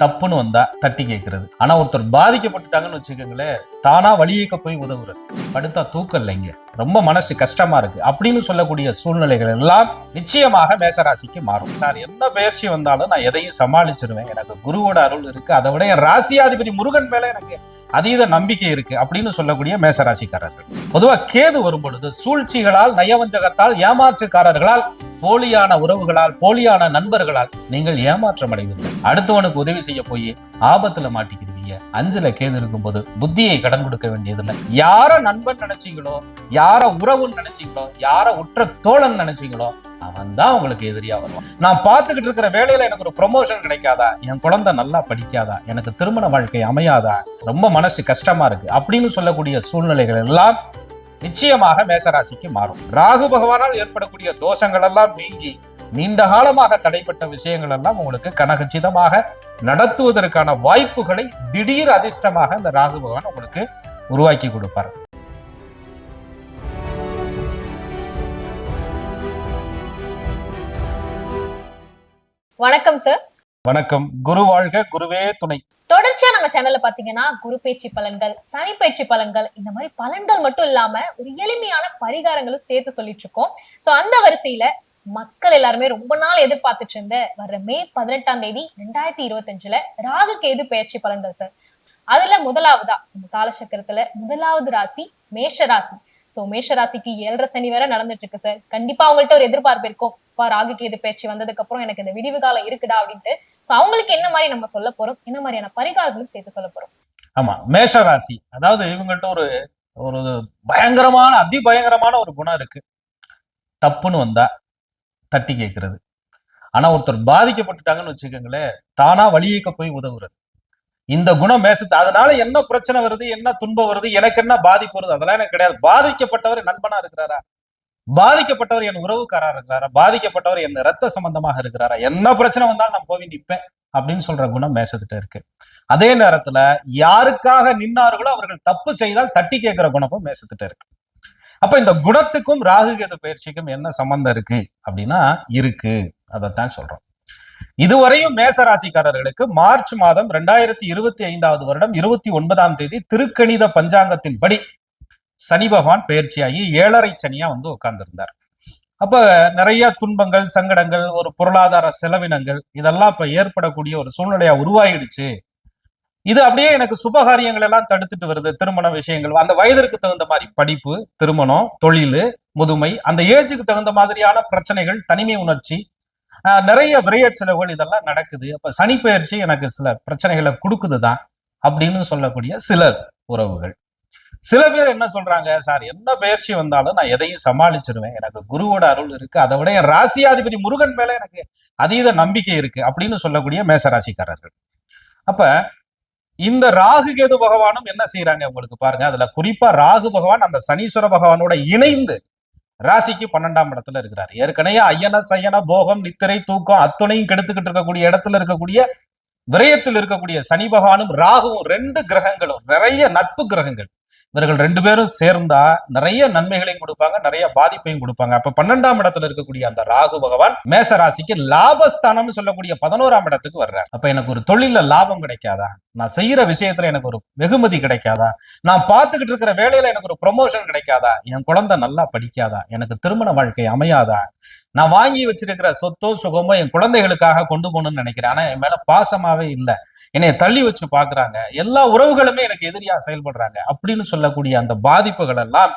தப்புன்னு வந்தா தட்டி கேட்கறது ஆனா ஒருத்தர் பாதிக்கப்பட்டுட்டாங்கன்னு வச்சுக்கோங்களேன் தானா வழியேக்க போய் உதவுறது. படுத்தா தூக்கம் இல்லைங்க. ரொம்ப மனசு கஷ்டமா இருக்கு. அப்படின்னு சொல்லக்கூடிய சூழ்நிலைகள் எல்லாம் நிச்சயமாக மேசராசிக்கு மாறும். நான் என்ன பயிற்சி வந்தாலும் நான் எதையும் சமாளிச்சிருவேன். எனக்கு குருவோட அருள் இருக்கு. அதை விட என் ராசியாதிபதி முருகன் மேல எனக்கு அதீத நம்பிக்கை இருக்கு அப்படின்னு சொல்லக்கூடிய மேசராசிக்காரர்கள். பொதுவா கேது வரும் பொழுது சூழ்ச்சிகளால் நயவஞ்சகத்தால் ஏமாற்றுக்காரர்களால் போலியான உறவுகளால் போலியான நண்பர்களால் நீங்கள் ஏமாற்றம் அடைவீர்கள். அடுத்தவனுக்கு உதவி செய்ய போய் ஆபத்துல மாட்டிக்கிடுவீங்க. அஞ்சுல கேது இருக்கும்போது புத்தியை கடன் கொடுக்க வேண்டியதில்லை. யார நண்பன் நினைச்சீங்களோ யார உறவுன்னு நினைச்சீங்களோ யார உற்ற தோழன் நினைச்சீங்களோ அவன் தான் உங்களுக்கு எதிரியா வருவான். நான் பார்த்துக்கிட்டு இருக்கிற வேலையில எனக்கு ஒரு ப்ரொமோஷன் கிடைக்காதா? என் குழந்தை நல்லா படிக்காதா? எனக்கு திருமண வாழ்க்கை அமையாதா? ரொம்ப மனசு கஷ்டமா இருக்கு. அப்படின்னு சொல்லக்கூடிய சூழ்நிலைகள் எல்லாம் நிச்சயமாக மேசராசிக்கு மாறும். ராகு பகவானால் ஏற்படக்கூடிய தோஷங்கள் எல்லாம் நீங்கி நீண்ட காலமாக தடைப்பட்ட விஷயங்கள் எல்லாம் உங்களுக்கு கனகச்சிதமாக நடத்துவதற்கான வாய்ப்புகளை திடீர் அதிர்ஷ்டமாக இந்த ராகு பகவான் உங்களுக்கு உருவாக்கி கொடுப்பார். வணக்கம் சார் வணக்கம். குரு வாழ்க குருவே துணை. தொடர்ச்சியா நம்ம சேனல்ல பாத்தீங்கன்னா குரு பேச்சு பலன்கள் சனி பயிற்சி பலன்கள் இந்த மாதிரி பலன்கள் மட்டும் இல்லாம ஒரு எளிமையான பரிகாரங்களும் சேர்த்து சொல்லிட்டு இருக்கோம். சோ அந்த வரிசையில மக்கள் எல்லாருமே ரொம்ப நாள் எதிர்பார்த்துட்டு இருந்த வர்ற மே பதினெட்டாம் தேதி ரெண்டாயிரத்தி இருபத்தஞ்சுல ராகு கேது பயிற்சி பலன்கள் சார் அதுல முதலாவதா இந்த காலசக்கரத்துல முதலாவது ராசி மேஷ ராசி. சோ மேஷ ராசிக்கு ஏழரை சனி வேற நடந்துட்டு இருக்கு சார் கண்டிப்பா அவங்கள்ட்ட ஒரு எதிர்பார்ப்பு இருக்கும். பா ராகு கேது பயிற்சி வந்ததுக்கு அப்புறம் எனக்கு இந்த விடிவு காலம் இருக்குடா அப்படின்ட்டு. சோ அவங்களுக்கு என்ன மாதிரி நம்ம சொல்ல போறோம்? என்ன மாதிரியான பரிகாரங்களும் சேர்த்து சொல்ல போறோம்? ஆமா மேஷ ராசி அதாவது இவங்கள்ட்ட ஒரு ஒரு பயங்கரமான அதி பயங்கரமான ஒரு குணம் இருக்கு. தப்புன்னு வந்தா தட்டி கேட்கறது ஆனா ஒருத்தர் பாதிக்கப்பட்டுட்டாங்கன்னு வச்சுக்கோங்களேன் தானா வழியேக்க போய் உதவுறது. இந்த குணம் மேசத்து அதனால என்ன பிரச்சனை வருது என்ன துன்பம் வருது எனக்கு என்ன பாதிப்பு வருது அதெல்லாம் எனக்கு கிடையாது. பாதிக்கப்பட்டவர் நண்பனா இருக்கிறாரா? பாதிக்கப்பட்டவர் என் உறவுக்காரா இருக்கிறாரா? பாதிக்கப்பட்டவர் என் ரத்த சம்பந்தமாக இருக்கிறாரா? என்ன பிரச்சனை வந்தாலும் நான் போய் நிற்பேன் அப்படின்னு சொல்ற குணம் மேசத்துட்டு இருக்கு. அதே நேரத்துல யாருக்காக நின்னார்களோ அவர்கள் தப்பு செய்தால் தட்டி கேட்கிற குணமும் மேசத்துட்டு இருக்கு. அப்ப இந்த குணத்துக்கும் ராகு கேது பயிற்சிக்கும் என்ன சம்பந்தம் இருக்கு அப்படின்னா இருக்கு. அதைத்தான் சொல்றோம். இதுவரையும் மேச ராசிக்காரர்களுக்கு மார்ச் மாதம் ரெண்டாயிரத்தி இருபத்தி ஐந்தாவது வருடம் இருபத்தி ஒன்பதாம் தேதி திருக்கணித பஞ்சாங்கத்தின்படி சனி பகவான் பயிற்சியாகி ஏழரை சனியா வந்து உட்கார்ந்திருந்தார். அப்ப நிறைய துன்பங்கள் சங்கடங்கள் ஒரு பொருளாதார செலவினங்கள் இதெல்லாம் இப்ப ஏற்படக்கூடிய ஒரு சூழ்நிலையா உருவாயிடுச்சு இது அப்படியே எனக்கு சுபகாரியங்கள் எல்லாம் தடுத்துட்டு வருது திருமண விஷயங்கள் அந்த வயதிற்கு தகுந்த மாதிரி படிப்பு திருமணம் தொழில் முதுமை அந்த ஏஜுக்கு தகுந்த மாதிரியான பிரச்சனைகள் தனிமை உணர்ச்சி நிறைய விரைய செலவுகள் இதெல்லாம் நடக்குது. அப்ப சனிப்பெயர்ச்சி எனக்கு சில பிரச்சனைகளை கொடுக்குதுதான் அப்படின்னு சொல்லக்கூடிய சிலர் உறவுகள். சில பேர் என்ன சொல்றாங்க சார் என்ன பயிற்சி வந்தாலும் நான் எதையும் சமாளிச்சிருவேன். எனக்கு குருவோட அருள் இருக்கு. அதை விட என் ராசியாதிபதி முருகன் மேல எனக்கு அதீத நம்பிக்கை இருக்கு. அப்படின்னு சொல்லக்கூடிய மேசராசிக்காரர்கள். அப்ப இந்த ராகு கேது பகவானும் என்ன செய்யறாங்க உங்களுக்கு பாருங்க. அதுல குறிப்பா ராகு பகவான் அந்த சனீஸ்வர பகவானோட இணைந்து ராசிக்கு பன்னெண்டாம் இடத்துல இருக்கிறார். ஏற்கனவே ஐயன சயன போகம் நித்திரை தூக்கம் அத்துணையும் கெடுத்துக்கிட்டு இருக்கக்கூடிய இடத்துல இருக்கக்கூடிய விரயத்தில் இருக்கக்கூடிய சனி பகவானும் ராகுவும் ரெண்டு கிரகங்களும் நிறைய நட்பு கிரகங்கள். இவர்கள் ரெண்டு பேரும் சேர்ந்தா நிறைய நன்மைகளையும் கொடுப்பாங்க நிறைய பாதிப்பையும் கொடுப்பாங்க. அப்ப பன்னெண்டாம் இடத்துல இருக்கக்கூடிய அந்த ராகு பகவான் மேச ராசிக்கு லாபஸ்தானம்னு சொல்லக்கூடிய பதினோராம் இடத்துக்கு வர்றார். அப்ப எனக்கு ஒரு தொழில லாபம் கிடைக்காதா? நான் செய்யற விஷயத்துல எனக்கு ஒரு வெகுமதி கிடைக்காதா? நான் பார்த்துக்கிட்டு இருக்கிற வேலையில எனக்கு ஒரு ப்ரொமோஷன் கிடைக்காதா? என் குழந்தை நல்லா படிக்காதா? எனக்கு திருமண வாழ்க்கை அமையாதா? நான் வாங்கி வச்சிருக்கிற சொத்தோ சுகமோ என் குழந்தைகளுக்காக கொண்டு போகணும்னு நினைக்கிறேன். ஆனா என் மேல பாசமாவே இல்லை. என்னைய தள்ளி வச்சு பாக்குறாங்க. எல்லா உறவுகளுமே எனக்கு எதிரியா செயல்படுறாங்க. அப்படின்னு சொல்லக்கூடிய அந்த பாதிப்புகள் எல்லாம்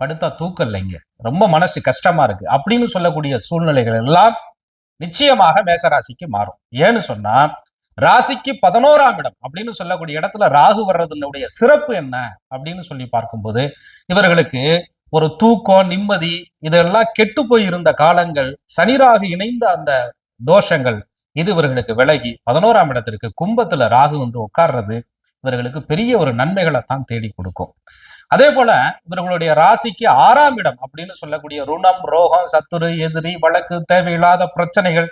படுத்தா தூக்கம் இல்லைங்க ரொம்ப மனசு கஷ்டமா இருக்கு. அப்படின்னு சொல்லக்கூடிய சூழ்நிலைகள் எல்லாம் நிச்சயமாக மேசராசிக்கு மாறும். ஏன்னு சொன்னா ராசிக்கு பதினோராம் இடம் அப்படின்னு சொல்லக்கூடிய இடத்துல ராகு வர்றதுனுடைய சிறப்பு என்ன? அப்படின்னு சொல்லி பார்க்கும்போது இவர்களுக்கு ஒரு தூக்கம் நிம்மதி இதெல்லாம் கெட்டு போய் இருந்த காலங்கள் சனிராகு இணைந்த அந்த தோஷங்கள் இது இவர்களுக்கு விலகி பதினோராம் இடத்திற்கு கும்பத்துல ராகு வந்து உட்கார்றது இவர்களுக்கு பெரிய ஒரு நன்மைகளை தான் தேடி கொடுக்கும். அதே போல இவர்களுடைய ராசிக்கு ஆறாம் இடம் அப்படின்னு சொல்லக்கூடிய ருணம் ரோகம் சத்துரு எதிரி வழக்கு தேவையில்லாத பிரச்சனைகள்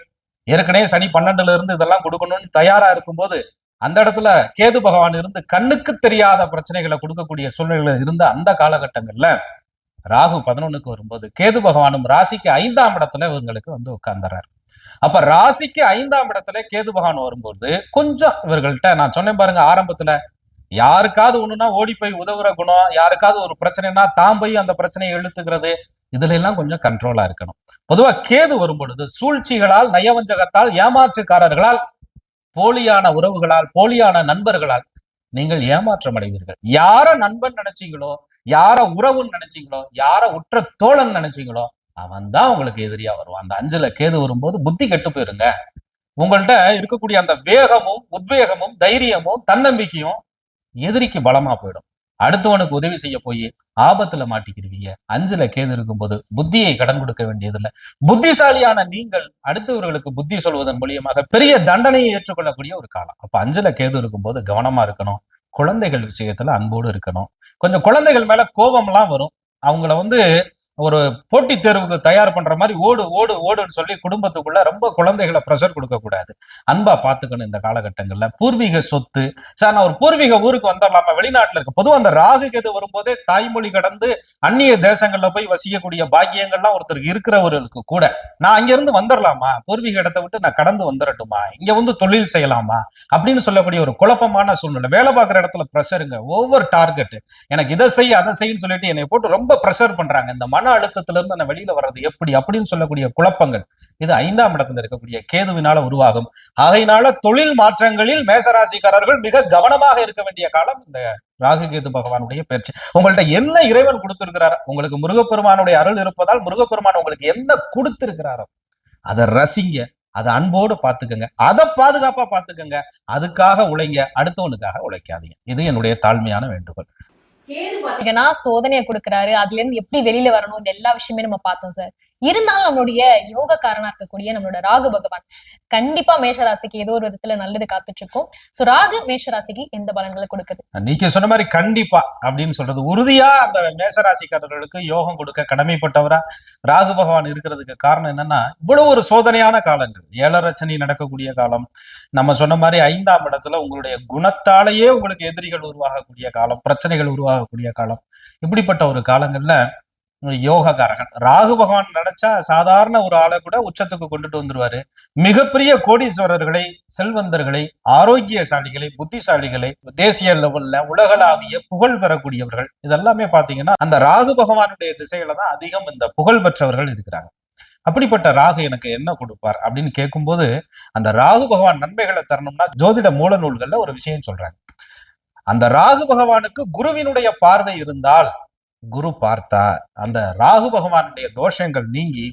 ஏற்கனவே சனி பன்னெண்டுல இருந்து இதெல்லாம் கொடுக்கணும்னு தயாரா இருக்கும்போது அந்த இடத்துல கேது பகவான் இருந்து கண்ணுக்கு தெரியாத பிரச்சனைகளை கொடுக்கக்கூடிய சூழ்நிலைகள் இருந்த அந்த காலகட்டங்கள்ல ராகு பதினொன்னுக்கு வரும்போது கேது பகவானும் ராசிக்கு ஐந்தாம் இடத்துல இவங்களுக்கு வந்து உட்கார்ந்துறாரு. அப்ப ராசிக்கு ஐந்தாம் இடத்துல கேது பகவான் வரும்போது கொஞ்சம் இவர்கள்ட்ட நான் சொன்னேன் பாருங்க ஆரம்பத்துல யாருக்காவது ஒண்ணுனா ஓடி போய் உதவுற குணம் யாருக்காவது ஒரு பிரச்சனைனா தான் போய் அந்த பிரச்சனையை இழுத்துக்கிறது இதுல எல்லாம் கொஞ்சம் கண்ட்ரோலா இருக்கணும். பொதுவா கேது வரும் பொழுது சூழ்ச்சிகளால் நயவஞ்சகத்தால் ஏமாற்றுக்காரர்களால் போலியான உறவுகளால் போலியான நண்பர்களால் நீங்கள் ஏமாற்றம் அடைவீர்கள். யார நண்பன் நினைச்சீங்களோ யார உறவுன்னு நினைச்சீங்களோ யார உற்ற தோழன் நினைச்சீங்களோ அவன் தான் உங்களுக்கு எதிரியா வருவான். அந்த அஞ்சுல கேது வரும்போது புத்தி கெட்டு போயிருங்க. உங்கள்கிட்ட இருக்கக்கூடிய அந்த வேகமும் உத்வேகமும் தைரியமும் தன்னம்பிக்கையும் எதிரிக்கு பலமா போயிடும். அடுத்தவனுக்கு உதவி செய்ய போய் ஆபத்துல மாட்டிக்கிடுவீங்க. அஞ்சுல கேது இருக்கும்போது புத்தியை கடன் கொடுக்க வேண்டியதில்லை. புத்திசாலியான நீங்கள் அடுத்தவர்களுக்கு புத்தி சொல்வதன் மூலியமாக பெரிய தண்டனையை ஏற்றுக்கொள்ளக்கூடிய ஒரு காலம். அப்ப அஞ்சுல கேது இருக்கும்போது கவனமா இருக்கணும். குழந்தைகள் விஷயத்துல அன்போடு இருக்கணும். கொஞ்சம் குழந்தைகள் மேல கோபம்லாம் வரும். அவங்கள வந்து ஒரு போட்டித் தேர்வுக்கு தயார் பண்ற மாதிரி ஓடு ஓடு ஓடுன்னு சொல்லி குடும்பத்துக்குள்ள ரொம்ப குழந்தைகளை ப்ரெஷர் கொடுக்கக்கூடாது. அன்பா பாத்துக்கணும் இந்த காலகட்டங்கள்ல. பூர்வீக சொத்து. சார் நான் ஒரு பூர்வீக ஊருக்கு வந்துடலாமா? வெளிநாட்டுல இருக்கு. பொதுவாக அந்த ராகு கேது வரும்போதே தாய்மொழி கடந்து அந்நிய தேசங்கள்ல போய் வசிக்கக்கூடிய பாக்கியங்கள்லாம் ஒருத்தருக்கு இருக்கிறவர்களுக்கு கூட நான் அங்கிருந்து வந்துடலாமா? பூர்வீக இடத்தை விட்டு நான் கடந்து வந்துடட்டுமா? இங்க வந்து தொழில் செய்யலாமா? அப்படின்னு சொல்லக்கூடிய ஒரு குழப்பமான சூழ்நிலை. வேலை பார்க்குற இடத்துல ப்ரெஷருங்க ஒவ்வொரு டார்கெட் எனக்கு இதை செய் அதை செய்யன்னு சொல்லிட்டு என்னை போட்டு ரொம்ப ப்ரெஷர் பண்றாங்க. இந்த மன அழுத்தத்துல இருந்து நான் வெளியில வர்றது எப்படி அப்படின்னு சொல்லக்கூடிய குழப்பங்கள். இது ஐந்தாம் இடத்துல இருக்கக்கூடிய கேதுவினால உருவாகும். ஆகையினால தொழில் மாற்றங்களில் மேசராசிக்காரர்கள் மிக கவனமாக இருக்க வேண்டிய காலம் இந்த ராகு கேது பகவானுடைய பயிற்சி உங்கள்ட்ட என்ன இறைவன் கொடுத்திருக்கிறார்? உங்களுக்கு முருகப்பெருமானுடைய அருள் இருப்பதால் முருகப்பெருமான் உங்களுக்கு என்ன கொடுத்திருக்கிறாரோ அதை ரசிங்க அதை அன்போடு பாத்துக்கோங்க அதை பாதுகாப்பா பாத்துக்கோங்க அதுக்காக உழைங்க. அடுத்தவனுக்காக உழைக்காதீங்க. இது என்னுடைய தாழ்மையான வேண்டுகோள். சோதனையை கொடுக்கறாரு. அதுல இருந்து எப்படி வெளியில வரணும்? இந்த எல்லா விஷயமே நம்ம பார்த்தோம் சார். இருந்தாலும் நம்மளுடைய யோகக்காரனா இருக்கக்கூடிய நம்மளோட ராகு பகவான் கண்டிப்பா மேஷராசிக்கு ஏதோ ஒரு விதத்துல நல்லது காத்துட்டு இருக்கும் சோ ராகு மேஷராசிக்கு எந்த பலன்களை கொடுக்குது? நீங்க சொன்ன மாதிரி கண்டிப்பா அப்படின்னு சொல்றது உறுதியா அந்த மேஷராசிக்காரர்களுக்கு யோகம் கொடுக்க கடமைப்பட்டவரா ராகு பகவான் இருக்கிறதுக்கு காரணம் என்னன்னா இவ்வளவு ஒரு சோதனையான காலங்கள். ஏழரச்சனை நடக்கக்கூடிய காலம் நம்ம சொன்ன மாதிரி ஐந்தாம் இடத்துல உங்களுடைய குணத்தாலேயே உங்களுக்கு எதிரிகள் உருவாகக்கூடிய காலம் பிரச்சனைகள் உருவாகக்கூடிய காலம். இப்படிப்பட்ட ஒரு காலங்கள்ல யோகக்காரகன். ராகு பகவான் நினைச்சா சாதாரண ஒரு ஆளை கூட உச்சத்துக்கு கொண்டுட்டு வந்துருவாரு. மிகப்பெரிய கோடீஸ்வரர்களை செல்வந்தர்களை ஆரோக்கியசாலிகளை புத்திசாலிகளை தேசிய லெவல்ல உலகளாவிய புகழ் பெறக்கூடியவர்கள். இதெல்லாமே பாத்தீங்கன்னா அந்த ராகு பகவானுடைய திசையில தான் அதிகம் இந்த புகழ் பெற்றவர்கள் இருக்கிறாங்க. அப்படிப்பட்ட ராகு எனக்கு என்ன கொடுப்பார் அப்படின்னு கேட்கும்போது அந்த ராகு பகவான் நன்மைகளை தரணும்னா ஜோதிட மூல நூல்கள்ல ஒரு விஷயம் சொல்றாங்க. அந்த ராகு பகவானுக்கு குருவினுடைய பார்வை இருந்தால் குரு பார்த்தா அந்த ராகு பகவானுடைய தோஷங்கள் நீங்கி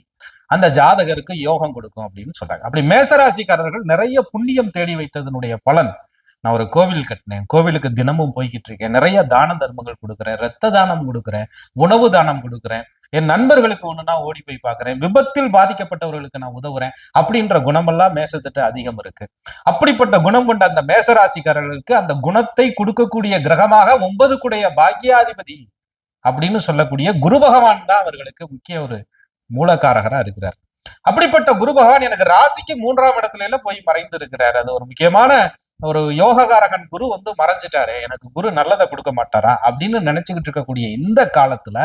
அந்த ஜாதகருக்கு யோகம் கொடுக்கும் அப்படின்னு சொல்றாங்க. அப்படி மேசராசிக்காரர்கள் நிறைய புண்ணியம் தேடி வைத்ததனுடைய பலன் நான் ஒரு கோவில் கட்டினேன். கோவிலுக்கு தினமும் போய்கிட்டு இருக்கேன். நிறைய தான தர்மங்கள் கொடுக்குறேன். ரத்த தானம் கொடுக்குறேன். உணவு தானம் கொடுக்குறேன். என் நண்பர்களுக்கு ஒண்ணுனா ஓடி போய் பார்க்குறேன். விபத்தில் பாதிக்கப்பட்டவர்களுக்கு நான் உதவுறேன் அப்படின்ற குணமெல்லாம் மேசத்திட்ட அதிகம் இருக்கு. அப்படிப்பட்ட குணம் கொண்ட அந்த மேசராசிக்காரர்களுக்கு அந்த குணத்தை கொடுக்கக்கூடிய கிரகமாக ஒன்பது குடைய பாக்கியாதிபதி அப்படின்னு சொல்லக்கூடிய குரு பகவான் தான் அவர்களுக்கு முக்கிய ஒரு மூலக்காரகரா இருக்கிறார். அப்படிப்பட்ட குரு பகவான் எனக்கு ராசிக்கு மூன்றாம் இடத்துல எல்லாம் போய் மறைந்து இருக்கிறார் அது ஒரு முக்கியமான ஒரு யோககாரகன் குரு வந்து மறைஞ்சிட்டாரு எனக்கு குரு நல்லதை கொடுக்க மாட்டாரா அப்படின்னு நினைச்சுக்கிட்டு இருக்கக்கூடிய இந்த காலத்துல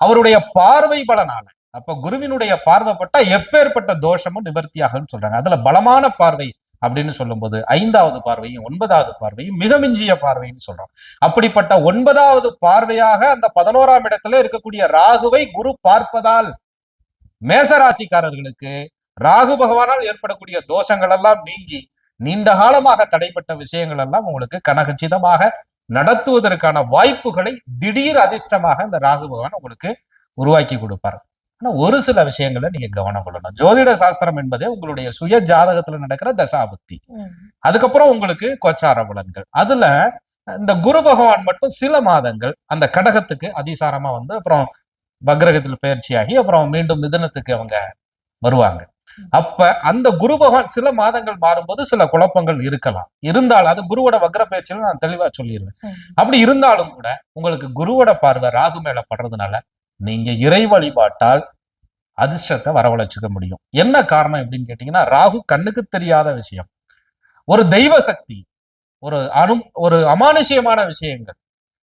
அவருடைய பார்வை பலனால அப்ப குருவினுடைய பார்வைப்பட்டா எப்பேற்பட்ட தோஷமும் நிவர்த்தியாகும்னு சொல்றாங்க. அதுல பலமான பார்வை அப்படின்னு சொல்லும்போது ஐந்தாவது பார்வையும் ஒன்பதாவது பார்வையும் மிக மிஞ்சிய பார்வைன்னு சொல்றோம். அப்படிப்பட்ட ஒன்பதாவது பார்வையாக அந்த பதினோராம் இடத்துல இருக்கக்கூடிய ராகுவை குரு பார்ப்பதால் மேசராசிக்காரர்களுக்கு ராகு பகவானால் ஏற்படக்கூடிய தோஷங்கள் எல்லாம் நீங்கி நீண்ட காலமாக தடைப்பட்ட விஷயங்கள் எல்லாம் உங்களுக்கு கனகச்சிதமாக நடத்துவதற்கான வாய்ப்புகளை திடீர் அதிர்ஷ்டமாக இந்த ராகு பகவான் உங்களுக்கு உருவாக்கி கொடுப்பார். ஆனா ஒரு சில விஷயங்களை நீங்க கவனம் கொள்ளணும். ஜோதிட சாஸ்திரம் என்பதே உங்களுடைய சுய ஜாதகத்துல நடக்கிற தசாபுத்தி. அதுக்கப்புறம் உங்களுக்கு கோச்சார பலன்கள். அதுல இந்த குரு பகவான் மட்டும் சில மாதங்கள் அந்த கடகத்துக்கு அதிசாரமா வந்து அப்புறம் வக்ரகத்தில் பயிற்சியாகி அப்புறம் மீண்டும் மிதுனத்துக்கு அவங்க வருவாங்க. அப்ப அந்த குரு பகவான் சில மாதங்கள் மாறும்போது சில குழப்பங்கள் இருக்கலாம். இருந்தாலும் அது குருவோட வக்ர பயிற்சியில நான் தெளிவா சொல்லிடுவேன் அப்படி இருந்தாலும் கூட உங்களுக்கு குருவோட பார்வை ராகு மேல படுறதுனால நீங்க இறை வழிபாட்டால் அதிர்ஷ்டத்தை வரவழைச்சுக்க முடியும். என்ன காரணம் எப்படின்னு கேட்டீங்கன்னா ராகு கண்ணுக்கு தெரியாத விஷயம். ஒரு தெய்வ சக்தி ஒரு அனு ஒரு அமானுஷ்யமான விஷயங்கள்.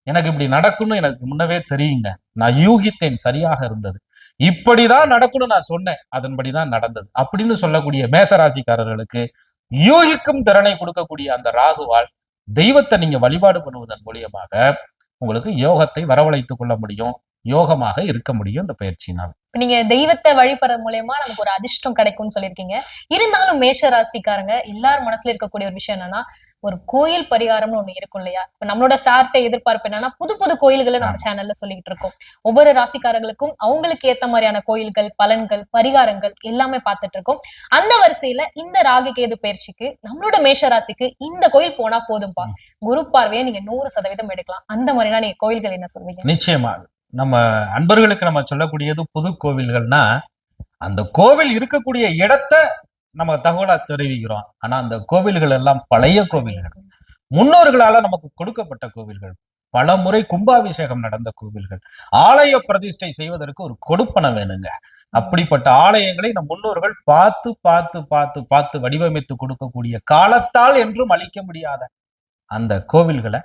எனக்கு இப்படி நடக்கும்னு எனக்கு முன்னவே தெரியுங்க. நான் யூகித்தேன் சரியாக இருந்தது. இப்படிதான் நடக்கும்னு நான் சொன்னேன் அதன்படிதான் நடந்தது. அப்படின்னு சொல்லக்கூடிய மேசராசிக்காரர்களுக்கு யூகிக்கும் திறனை கொடுக்கக்கூடிய அந்த ராகுவால் தெய்வத்தை நீங்க வழிபாடு பண்ணுவதன் மூலியமாக உங்களுக்கு யோகத்தை வரவழைத்துக் கொள்ள முடியும். யோகமாக இருக்க முடியும் இந்த பயிற்சியினால். இப்ப நீங்க தெய்வத்தை வழிபடுறது மூலயமா நமக்கு ஒரு அதிர்ஷ்டம் கிடைக்கும்னு சொல்லியிருக்கீங்க. இருந்தாலும் மேஷ ராசிக்காரங்க எல்லார் மனசுல இருக்கக்கூடிய ஒரு விஷயம் என்னன்னா ஒரு கோயில் பரிகாரம்னு ஒண்ணு இருக்கும் இல்லையா? இப்ப நம்மளோட சார்ட்ட எதிர்பார்ப்பு என்னன்னா புது புது கோயில்களை நம்ம சேனல்ல சொல்லிட்டு இருக்கோம். ஒவ்வொரு ராசிக்காரர்களுக்கும் அவங்களுக்கு ஏத்த மாதிரியான கோயில்கள் பலன்கள் பரிகாரங்கள் எல்லாமே பார்த்துட்டு இருக்கோம். அந்த வரிசையில இந்த ராகு கேது பயிற்சிக்கு நம்மளோட மேஷ ராசிக்கு இந்த கோயில் போனா போதும்பா? குரு பார்வையை நீங்க நூறு சதவீதம் எடுக்கலாம். அந்த மாதிரினா நீங்க கோயில்கள் என்ன சொல்வீங்க? நிச்சயமாக. நம்ம அன்பர்களுக்கு நம்ம சொல்லக்கூடியது புது கோவில்கள்னா அந்த கோவில் இருக்கக்கூடிய இடத்த நம்ம தகவலா தெரிவிக்கிறோம். ஆனா அந்த கோவில்கள் எல்லாம் பழைய கோவில்கள். முன்னோர்களால நமக்கு கொடுக்கப்பட்ட கோவில்கள். பல முறை கும்பாபிஷேகம் நடந்த கோவில்கள். ஆலய பிரதிஷ்டை செய்வதற்கு ஒரு கொடுப்பனம் வேணுங்க. அப்படிப்பட்ட ஆலயங்களை நம் முன்னோர்கள் பார்த்து பார்த்து பார்த்து பார்த்து வடிவமைத்து கொடுக்கக்கூடிய காலத்தால் என்றும் அழிக்க முடியாத அந்த கோவில்களை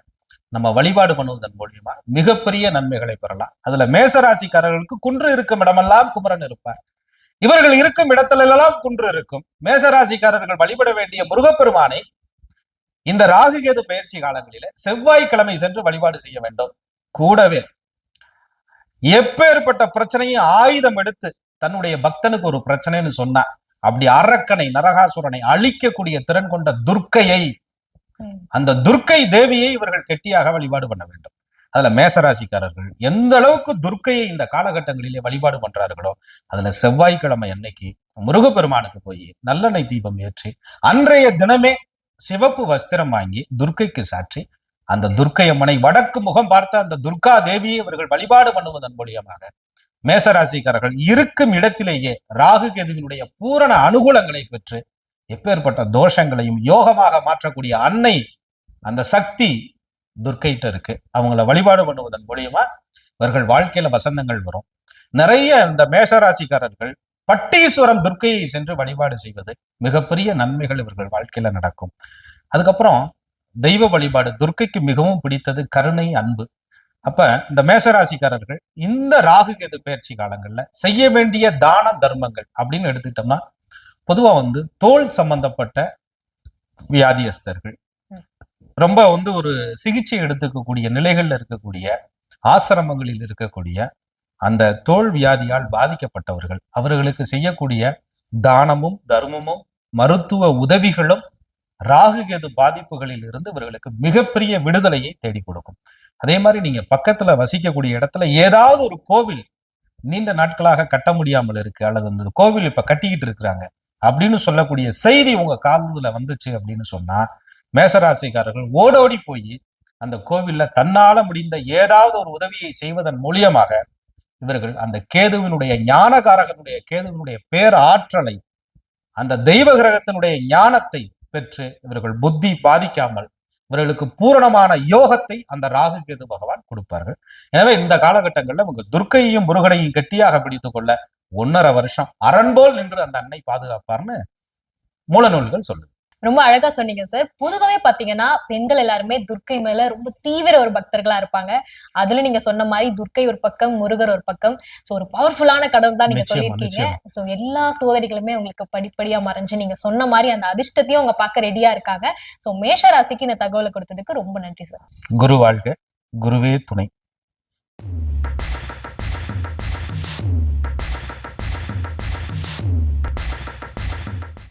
நம்ம வழிபாடு பண்ணுவதன் மூலியமா மிகப்பெரிய நன்மைகளை பெறலாம். அதுல மேசராசிக்காரர்களுக்கு குன்று இருக்கும் இடமெல்லாம் குமரன் இருப்பார். இவர்கள் இருக்கும் இடத்துல எல்லாம் குன்று இருக்கும். மேசராசிக்காரர்கள் வழிபட வேண்டிய முருகப்பெருமானை இந்த ராகுகேது பயிற்சி காலங்களில செவ்வாய்க்கிழமை சென்று வழிபாடு செய்ய வேண்டும். கூடவே எப்பேற்பட்ட பிரச்சனையும் ஆயுதம் எடுத்து தன்னுடைய பக்தனுக்கு ஒரு பிரச்சனைன்னு சொன்னா அப்படி அரக்கனை நரகாசுரனை அழிக்கக்கூடிய திறன் கொண்ட துர்க்கையை அந்த துர்க்கை தேவியை இவர்கள் கெட்டியாக வழிபாடு பண்ண வேண்டும். அதுல மேசராசிக்காரர்கள் எந்த அளவுக்கு துர்க்கையை இந்த காலகட்டங்களிலே வழிபாடு பண்றார்களோ அதுல செவ்வாய்க்கிழமை அன்னைக்கு முருகப்பெருமானுக்கு போய் நல்லெண்ணெய் தீபம் ஏற்றி அன்றைய தினமே சிவப்பு வஸ்திரம் வாங்கி துர்க்கைக்கு சாற்றி அந்த துர்க்கை அம்மனை வடக்கு முகம் பார்த்த அந்த துர்கா தேவியை இவர்கள் வழிபாடு பண்ணுவதன் மூலியமாக மேசராசிக்காரர்கள் இருக்கும் இடத்திலேயே ராகு கேதுவினுடைய பூரண அனுகூலங்களை பெற்று எப்பேற்பட்ட தோஷங்களையும் யோகமாக மாற்றக்கூடிய அன்னை அந்த சக்தி துர்க்கைட்ட இருக்கு. அவங்கள வழிபாடு பண்ணுவதன் மூலியமா இவர்கள் வாழ்க்கையில வசந்தங்கள் வரும். நிறைய இந்த மேசராசிக்காரர்கள் பட்டீஸ்வரம் துர்க்கையை சென்று வழிபாடு செய்வது மிகப்பெரிய நன்மைகள் இவர்கள் வாழ்க்கையில நடக்கும். அதுக்கப்புறம் தெய்வ வழிபாடு துர்க்கைக்கு மிகவும் பிடித்தது கருணை அன்பு. அப்ப இந்த மேசராசிக்காரர்கள் இந்த ராகு கேது பயிற்சி காலங்கள்ல செய்ய வேண்டிய தான தர்மங்கள் அப்படின்னு எடுத்துக்கிட்டோம்னா பொதுவா வந்து தோல் சம்பந்தப்பட்ட வியாதியஸ்தர்கள். ரொம்ப வந்து ஒரு சிகிச்சை எடுத்துக்கக்கூடிய நிலைகள்ல இருக்கக்கூடிய ஆசிரமங்களில் இருக்கக்கூடிய அந்த தோல் வியாதியால் பாதிக்கப்பட்டவர்கள் அவர்களுக்கு செய்யக்கூடிய தானமும் தர்மமும் மருத்துவ உதவிகளும் ராகுகேது பாதிப்புகளில் இருந்து இவர்களுக்கு மிகப்பெரிய விடுதலையை தேடி கொடுக்கும். அதே மாதிரி நீங்க பக்கத்துல வசிக்கக்கூடிய இடத்துல ஏதாவது ஒரு கோவில் நீண்ட நாட்களாக கட்ட முடியாமல் இருக்கு அல்லது அந்த கோவில் இப்ப கட்டிக்கிட்டு இருக்கிறாங்க. அப்படின்னு சொல்லக்கூடிய செய்தி உங்க காதுல வந்துச்சு அப்படின்னு சொன்னா மேசராசிக்காரர்கள் ஓடோடி போய் அந்த கோவில்ல தன்னால முடிந்த ஏதாவது ஒரு உதவியை செய்வதன் மூலியமாக இவர்கள் அந்த கேதுவினுடைய ஞானகாரகனுடைய கேதுவினுடைய பேர் ஆற்றலை அந்த தெய்வ கிரகத்தினுடைய ஞானத்தை பெற்று இவர்கள் புத்தி பாதிக்காமல் இவர்களுக்கு பூரணமான யோகத்தை அந்த ராகு கேது பகவான் கொடுப்பார்கள். எனவே இந்த காலகட்டங்கள்ல உங்க துர்க்கையையும் முருகனையும் கெட்டியாக பிடித்துக் கொள்ள ஒன்னரை வருஷம் அரண்போல் நின்று அந்த அன்னை பாதுகாப்பார்னு மூலநூல்கள் சொல்லுது. ரொம்ப அழகா சொன்னீங்க சார் பொதுவாவே பாத்தீங்கன்னா பெண்கள் எல்லாருமே துர்க்கை மேல ரொம்ப தீவிர ஒரு பக்தர்களா இருப்பாங்க. அதுல நீங்க சொன்ன மாதிரி துர்க்கை ஒரு பக்கம் முருகர் ஒரு பக்கம். சோ ஒரு பவர்ஃபுல்லான கடவுள் தான் நீங்க சொல்லியிருக்கீங்க. சோ எல்லா சோதனைகளுமே உங்களுக்கு படிப்படியா மறைஞ்சு நீங்க சொன்ன மாதிரி அந்த அதிர்ஷ்டத்தையும் அவங்க பார்க்க ரெடியா இருக்காங்க. சோ மேஷ ராசிக்கு இந்த தகவலை கொடுத்ததுக்கு ரொம்ப நன்றி சார் குரு வாழ்க. குருவே துணை.